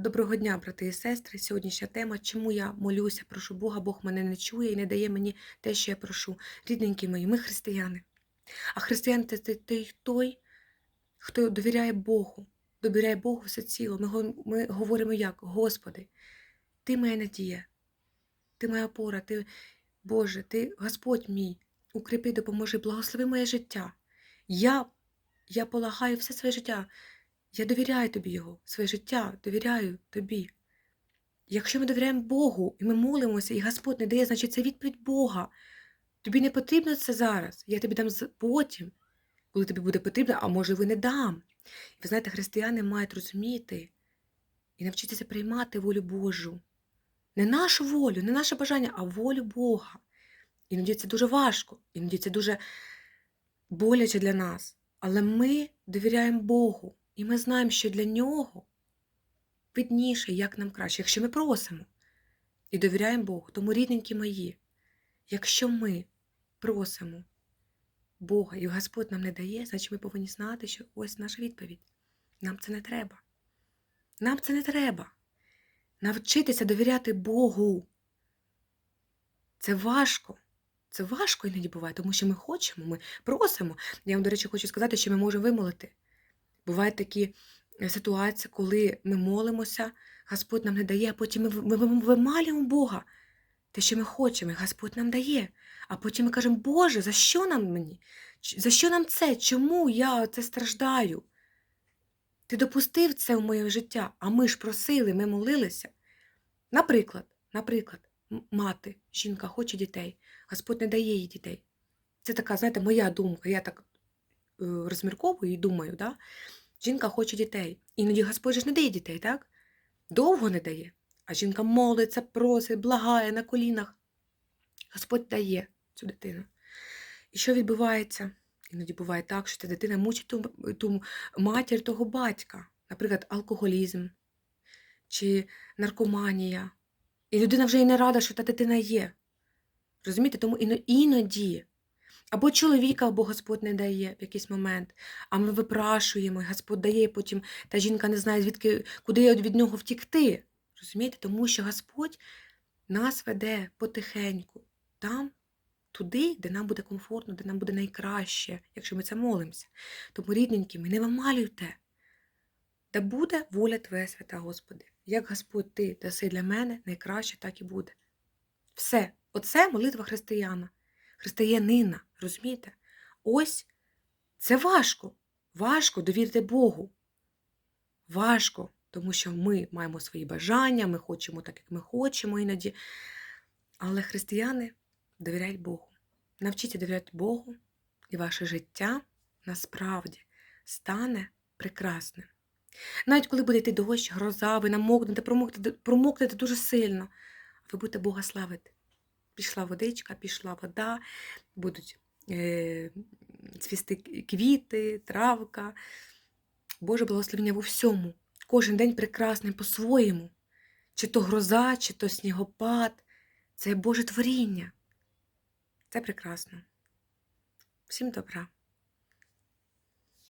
Доброго дня, брати і сестри. Сьогоднішня тема, чому я молюся, прошу Бога, Бог мене не чує і не дає мені те, що я прошу. Рідненькі мої, ми християни. А християн це той, той, хто довіряє Богу, довіряє Богу все ціло. Ми, ми говоримо як? Господи, Ти моя надія, Ти моя опора, Ти, Боже, Ти Господь мій, укріпи, допоможи, благослови моє життя. Я, я полагаю все своє життя. Я довіряю тобі його, своє життя довіряю тобі. Якщо ми довіряємо Богу і ми молимося, і Господь не дає, значить це відповідь Бога. Тобі не потрібно це зараз. Я тобі дам потім, коли тобі буде потрібно, а може ви не дам. І ви знаєте, християни мають розуміти і навчитися приймати волю Божу. Не нашу волю, не наше бажання, а волю Бога. Іноді це дуже важко, іноді це дуже боляче для нас. Але ми довіряємо Богу, і ми знаємо, що для нього видніше, як нам краще, якщо ми просимо і довіряємо Богу. Тому, рідненькі мої, якщо ми просимо Бога і Господь нам не дає, значить ми повинні знати, що ось наша відповідь. Нам це не треба. Нам це не треба. Навчитися довіряти Богу. Це важко. Це важко іноді буває, тому що ми хочемо, ми просимо. Я вам, до речі, хочу сказати, що ми можемо вимолити. Бувають такі е, ситуації, коли ми молимося, Господь нам не дає, а потім ми, вималюємо Бога. Те, що ми хочемо, і Господь нам дає. А потім ми кажемо, Боже, за що нам мені? За що нам це? Чому я це страждаю? Ти допустив це в моє життя, а ми ж просили, ми молилися. Наприклад, наприклад, мати, жінка хоче дітей, Господь не дає їй дітей. Це така, знаєте, моя думка. Я так розмірковую і думаю, да? жінка хоче дітей. Іноді Господь ж не дає дітей, так? Довго не дає. А жінка молиться, просить, благає на колінах. Господь дає цю дитину. І що відбувається? Іноді буває так, що ця дитина мучить ту, ту матір того батька, наприклад, алкоголізм чи наркоманія. І людина вже і не рада, що та дитина є. Розумієте? Тому іноді або чоловіка, або Господь не дає в якийсь момент, а ми випрашуємо, і Господь дає, потім та жінка не знає, звідки, куди від нього втікти. Розумієте? Тому що Господь нас веде потихеньку, там, туди, де нам буде комфортно, де нам буде найкраще, якщо ми це молимося. Тому, рідненькі, ми не вималюйте. Да буде воля Твоя свята, Господи. Як Господь ти даси для мене найкраще, так і буде. Все, оце молитва християна, християнина, розумієте? Ось це важко. Важко довірити Богу. Важко, тому що ми маємо свої бажання, ми хочемо так, як ми хочемо іноді. Але християни довіряють Богу. Навчіться довіряти Богу, і ваше життя насправді стане прекрасним. Навіть коли буде йти дощ, гроза, ви намокнете, промокнете, промокнете дуже сильно, ви будете Бога славити. Пішла водичка, пішла вода, будуть е, цвісти квіти, травка. Боже благословення в усьому. Кожен день прекрасний по-своєму. Чи то гроза, чи то снігопад. Це Боже творіння. Це прекрасно. Всім добра.